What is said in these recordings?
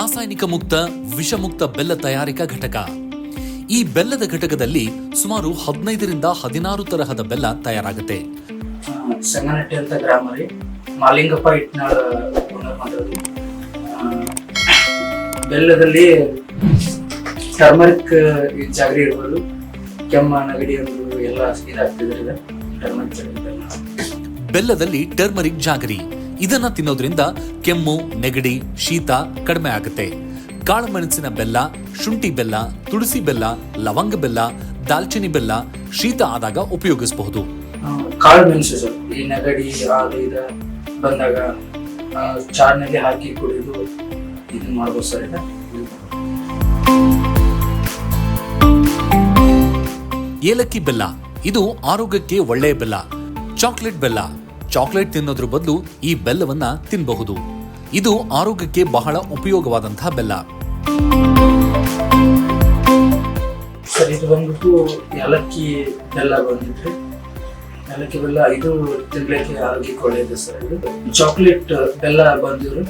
ರಾಸಾಯನಿಕ ಮುಕ್ತ ವಿಷಮುಕ್ತ ಬೆಲ್ಲ ತಯಾರಿಕಾ ಘಟಕ. ಈ ಬೆಲ್ಲದ ಘಟಕದಲ್ಲಿ ಸುಮಾರು ಹದಿನೈದರಿಂದ ಹದಿನಾರು ತರಹದ ಬೆಲ್ಲ ತಯಾರಾಗುತ್ತೆ. ಸಂಗನಟ್ಟಿ ಅಂತ ಗ್ರಾಮ ರೀ ಮಾಲಿಂಗಪ್ಪ ಇಟ್ನಾಳ ಬೆಲ್ಲದಲ್ಲಿ ಟರ್ಮರಿಕ್ ಜಾಗರಿ ಇರ್ಬೋದು ಕೆಮ್ಮ ನಗಡಿ ಎಲ್ಲ ಇದಾಗ್ತಿದ್ರೆ ಟರ್ಮರಿಕ್ ಬೆಲ್ಲದಲ್ಲಿ ಟರ್ಮರಿಕ್ ಜಾಗರಿ. ಇದನ್ನ ತಿನ್ನೋದ್ರಿಂದ ಕೆಮ್ಮು ನೆಗಡಿ ಶೀತ ಕಡಿಮೆ ಆಗುತ್ತೆ. ಕಾಳುಮೆಣಸಿನ ಬೆಲ್ಲ ಶುಂಠಿ ಬೆಲ್ಲ ತುಳಸಿ ಬೆಲ್ಲ ಲವಂಗ ಬೆಲ್ಲ ದಾಲ್ಚಿನಿ ಬೆಲ್ಲ ಶೀತ ಆದಾಗ ಉಪಯೋಗಿಸಬಹುದು. ಆ, ಕಾಳು ಮೆಣಸು ಸರ್ ಈ ನೆಗಡಿ ಬಂದಾಗ ಚಾರ್ನಲ್ಲಿ ಹಾಕಿ ಕುಡಿದು ಇದನ್ನ ಮಾಡ್ಬೋದು ಸರ್ ಏಲಕ್ಕಿ ಬೆಲ್ಲ ಇದು ಆರೋಗ್ಯಕ್ಕೆ ಒಳ್ಳೆಯ ಬೆಲ್ಲ. ಚಾಕ್ಲೇಟ್ ಬೆಲ್ಲ ಚಾಕ್ಲೇಟ್ ತಿನ್ನೋದ್ರ ಬದಲು ಈ ಬೆಲ್ಲವನ್ನ ತಿನ್ನಬಹುದು ಇದು ಆರೋಗ್ಯಕ್ಕೆ ಬಹಳ ಉಪಯೋಗವಾದಂತಹ ಬೆಲ್ಲ. ಸರ್, ಇದು ಬಂದ್ಬಿಟ್ಟು ಏಲಕ್ಕಿ ಬೆಲ್ಲ ಬಂದಿದ್ರೆ, ಏಲಕ್ಕಿ ಬೆಲ್ಲ ಇದು ತಿನ್ಲಿಕ್ಕೆ ಆರೋಗ್ಯಕ್ಕೆ ಒಳ್ಳೆಯದು ಸರ್ ಇದು. ಚಾಕ್ಲೇಟ್ ಬೆಲ್ಲ ಬಂದಿದ್ರು.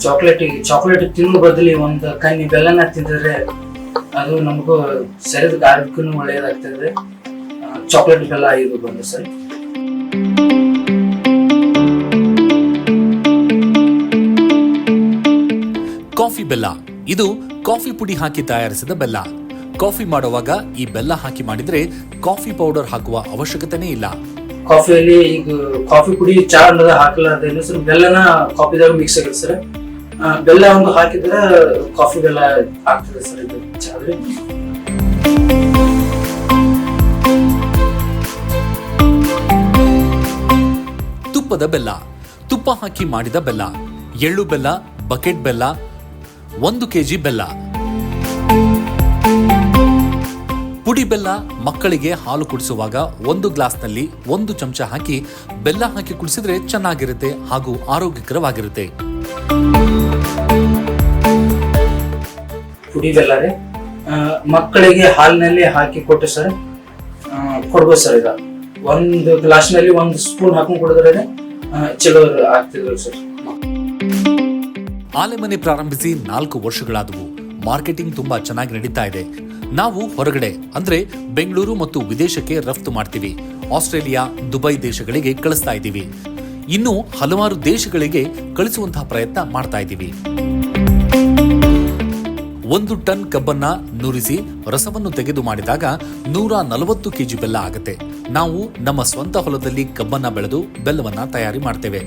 ಚಾಕ್ಲೇಟ್ ಚಾಕ್ಲೇಟ್ ತಿನ್ನೋ ಬದಲಿ ಒಂದು ಕನ್ನಿ ಬೆಲ್ಲನ ತಿಂದಿದ್ರೆ ಅದು ನಮಗೂ ಶರೀರದ ಆರೋಗ್ಯಕ್ಕೂ ಒಳ್ಳೆಯದಾಗ್ತದೆ ಚಾಕ್ಲೇಟ್ ಬೆಲ್ಲ ಇದು ಬಂದು ಸರ್. ಕಾಫಿ ಬೆಲ್ಲ. ಇದು ಕಾಫಿ ಪುಡಿ ಹಾಕಿ ತಯಾರಿಸಿದ ಬೆಲ್ಲ. ಕಾಫಿ ಮಾಡುವಾಗ ಈ ಬೆಲ್ಲ ಹಾಕಿ ಮಾಡಿದ್ರೆ ಕಾಫಿ ಪೌಡರ್ ಹಾಕುವ ಅವಶ್ಯಕತೆನೇ ಇಲ್ಲ. ಕಾಫಿಯಲ್ಲಿ ಈಗ ಕಾಫಿ ಪುಡಿ ಚಾ ಅನ್ನೋದು ಹಾಕಲಾರ್ದೇನು ಸರ್ ಬೆಲ್ಲನ ಕಾಫಿದಾಗ ಮಿಕ್ಸ್ ಆಗುತ್ತೆ ಸರ್. ಬೆಲ್ಲ ಒಂದು ಹಾಕಿದ್ರೆ ಕಾಫಿ ಬೆಲ್ಲ ಆಗ್ತದೆ ಸರ್ ಇದು. ಚಾದ್ರೆ ತುಪ್ಪದ ಬೆಲ್ಲ. ತುಪ್ಪ ಹಾಕಿ ಮಾಡಿದ ಬೆಲ್ಲ. ಎಳ್ಳು ಬೆಲ್ಲ ಬಕೆಟ್ ಬೆಲ್ಲ ಒಂದು ಕೆಜಿ ಬೆಲ್ಲ. ಪುಡಿ ಬೆಲ್ಲ ಮಕ್ಕಳಿಗೆ ಹಾಲು ಕುಡಿಸುವಾಗ ಒಂದು ಗ್ಲಾಸ್ನಲ್ಲಿ ಒಂದು ಚಮಚ ಹಾಕಿ ಬೆಲ್ಲ ಹಾಕಿ ಕುಡಿಸಿದ್ರೆ ಚೆನ್ನಾಗಿರುತ್ತೆ ಹಾಗೂ ಆರೋಗ್ಯಕರವಾಗಿರುತ್ತೆ. ಪುಡಿ ಬೆಲ್ಲ ರೀ. ಮಕ್ಕಳಿಗೆ ಹಾಲಿನಲ್ಲಿ ಹಾಕಿ ಕೊಟ್ಟು ಸರ್ ಕೊಡ್ಬೋದು ಸರ್ ಈಗ. ಒಂದು ಗ್ಲಾಸ್ನಲ್ಲಿ ಒಂದು ಸ್ಪೂನ್ ಹಾಕೊಂಡು ಕುಡಿದ್ರೆ ಚಲೋ ಆಗ್ತಿದ್ರು ಸರ್. ಆಲೆಮನೆ ಪ್ರಾರಂಭಿಸಿ ನಾಲ್ಕು ವರ್ಷಗಳಾದವು. ಮಾರ್ಕೆಟಿಂಗ್ ತುಂಬಾ ಚೆನ್ನಾಗಿ ನಡೀತಾ ಇದೆ. ನಾವು ಹೊರಗಡೆ, ಅಂದ್ರೆ ಬೆಂಗಳೂರು ಮತ್ತು ವಿದೇಶಕ್ಕೆ ರಫ್ತು ಮಾಡ್ತೀವಿ. ಆಸ್ಟ್ರೇಲಿಯಾ, ದುಬೈ ದೇಶಗಳಿಗೆ ಕಳಿಸ್ತಾ ಇದ್ದೀವಿ. ಇನ್ನು ಹಲವಾರು ದೇಶಗಳಿಗೆ ಕಳಿಸುವಂತಹ ಪ್ರಯತ್ನ ಮಾಡ್ತಾ ಇದ್ದೀವಿ. ಒಂದು ಟನ್ ಕಬ್ಬನ್ನ ನುರಿಸಿ ರಸವನ್ನು ತೆಗೆದು ಮಾಡಿದಾಗ ನೂರ ನಲವತ್ತು ಕೆಜಿ ಬೆಲ್ಲ ಆಗುತ್ತೆ. ನಾವು ನಮ್ಮ ಸ್ವಂತ ಹೊಲದಲ್ಲಿ ಕಬ್ಬನ್ನ ಬೆಳೆದು ಬೆಲ್ಲವನ್ನ ತಯಾರಿ ಮಾಡ್ತೇವೆ.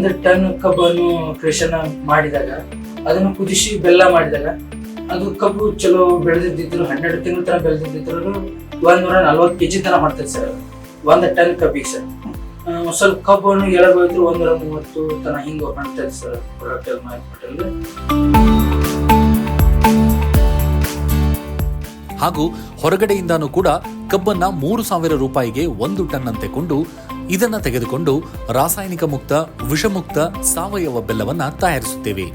ಒಂದು ಟನ್ ಕಬ್ಬನ್ನು ಕೃಷಿನ ಮಾಡಿದಾಗ, ಅದನ್ನು ಕುದಿಸಿ ಬೆಲ್ಲ ಮಾಡಿದಾಗ, ಅದು ಕಬ್ಬು ಚಲೋ ಬೆಳೆದಿದ್ದಿದ್ರು, ಹನ್ನೆರಡು ತಿಂಗಳ ತನಕ ಬೆಳೆದಿದ್ದಿದ್ರು ಒಂದ್ನೂರ ನಲ್ವತ್ತು ಕೆಜಿ ತನಕ ಮಾಡ್ತಾರೆ ಸರ್ ಒಂದು ಟನ್ ಕಬ್ಬಿಗೆ ಸರ್. ಸ್ವಲ್ಪ ಕಬ್ಬನ್ನು ಎಳಗೋಯ್ತು ಒಂದೂರ ಮೂವತ್ತು ತನ ಹಿಂಗೆ ಮಾಡ್ತಾರೆ ಸರ್ ಪ್ರಾಡಕ್ಟ್ ಮಾರ್ಕೆಟಲ್ಲಿ. ಹಾಗೂ ಹೊರಗಡೆಯಿಂದಾನೂ ಕೂಡ ಕಬ್ಬನ್ನ ಮೂರು ಸಾವಿರ ರೂಪಾಯಿಗೆ ಒಂದು ಟನ್ ಅಂತೆ ಕೊಂಡು ಇದನ್ನ ತೆಗೆದುಕೊಂಡು ರಾಸಾಯನಿಕ ಮುಕ್ತ ವಿಷಮುಕ್ತ ಸಾವಯವ ಬೆಲ್ಲವನ್ನು ತಯಾರಿಸುತ್ತೇವೆ.